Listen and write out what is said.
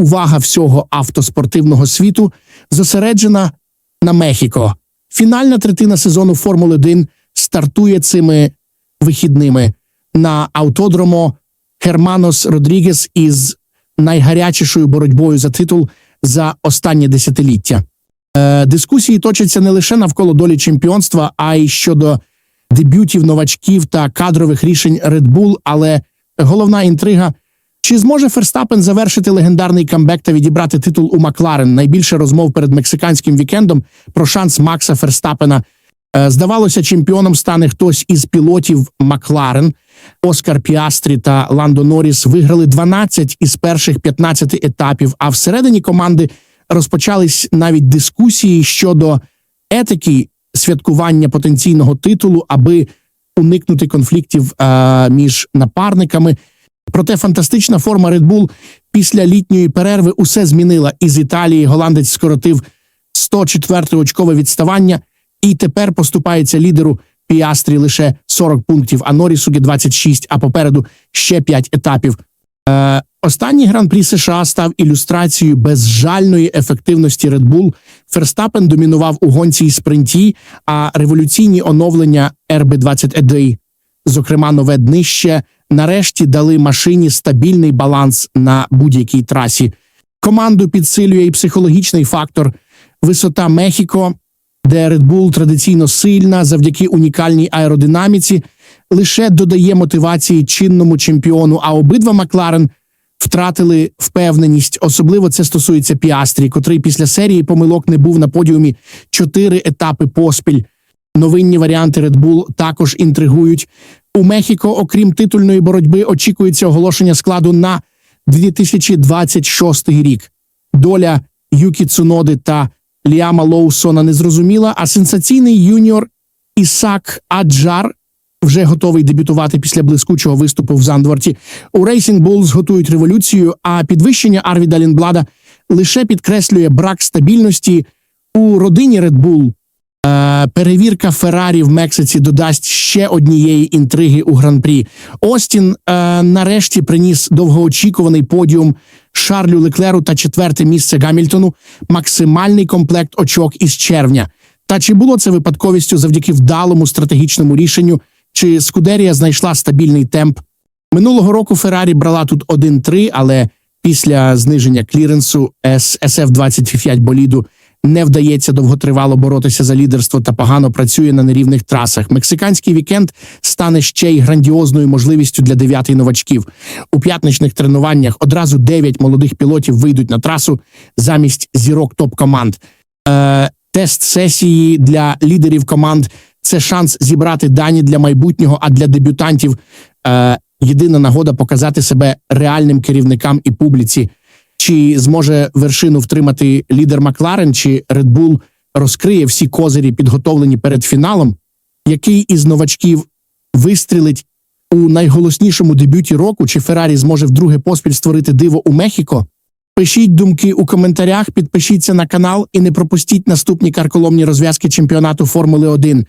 увага всього автоспортивного світу зосереджена на Мехіко. Фінальна третина сезону Формули 1 стартує цими вихідними на автодромо Херманос Родрігес із найгарячішою боротьбою за титул за останнє десятиліття. Е, дискусії точаться не лише навколо долі чемпіонства, а й щодо дебютів новачків та кадрових рішень Red Bull, але головна інтрига. Чи зможе Ферстапен завершити легендарний камбек та відібрати титул у Макларен? Найбільше розмов перед мексиканським вікендом про шанс Макса Ферстапена. Е, Здавалося, чемпіоном стане хтось із пілотів Макларен. Оскар Піастрі та Ландо Норріс виграли 12 із перших 15 етапів. А всередині команди розпочались навіть дискусії щодо етики святкування потенційного титулу, аби уникнути конфліктів е, між напарниками. Проте фантастична форма Red Bull після літньої перерви усе змінила. Із Італії голландець скоротив 104 очкове відставання і тепер поступається лідеру Піастрі лише 40 пунктів, а Норрісугі 26, а попереду ще 5 етапів. Е, останній гран-прі США став ілюстрацією безжальної ефективності Red Bull. Ферстапен домінував у гонці і спринті, а революційні оновлення RB20 ED, зокрема нове днище, нарешті дали машині стабільний баланс на будь-якій трасі. Команду підсилює і психологічний фактор висота Мехіко, де Red Bull традиційно сильна завдяки унікальній аеродинаміці, лише додає мотивації чинному чемпіону. А обидва Макларен втратили впевненість. Особливо це стосується Піастрі, котрий після серії помилок не був на подіумі чотири етапи поспіль. Новинні варіанти Red Bull також інтригують. У Мехіко, окрім титульної боротьби, очікується оголошення складу на 2026 рік. Доля Юкі Цуноди та Ліама Лоусона незрозуміла, а сенсаційний юніор Ісак Аджар вже готовий дебютувати після блискучого виступу в Зандворті. У Racing Bulls готують революцію, а підвищення Арвіда Лінблада лише підкреслює брак стабільності у родині Red Bull. Е, перевірка Феррарі в Мексиці додасть ще однієї інтриги у гран-прі. Остін е, нарешті приніс довгоочікуваний подіум Шарлю Леклеру та четверте місце Гамільтону, максимальний комплект очок із червня. Та чи було це випадковістю завдяки вдалому стратегічному рішенню, чи Скудерія знайшла стабільний темп? Минулого року Феррарі брала тут 1-3, але після зниження кліренсу SF-25 боліду не вдається довготривало боротися за лідерство та погано працює на нерівних трасах. Мексиканський вікенд стане ще й грандіозною можливістю для дев'ятий новачків. У п'ятничних тренуваннях одразу дев'ять молодих пілотів вийдуть на трасу замість зірок топ-команд. Е, тест сесії для лідерів команд це шанс зібрати дані для майбутнього, а для дебютантів е, єдина нагода показати себе реальним керівникам і публіці. Чи зможе вершину втримати лідер Макларен, чи Red Bull розкриє всі козирі, підготовлені перед фіналом? Який із новачків вистрілить у найголоснішому дебюті року? Чи Феррарі зможе вдруге поспіль створити диво у Мехіко? Пишіть думки у коментарях, підпишіться на канал і не пропустіть наступні карколомні розв'язки чемпіонату Формули 1.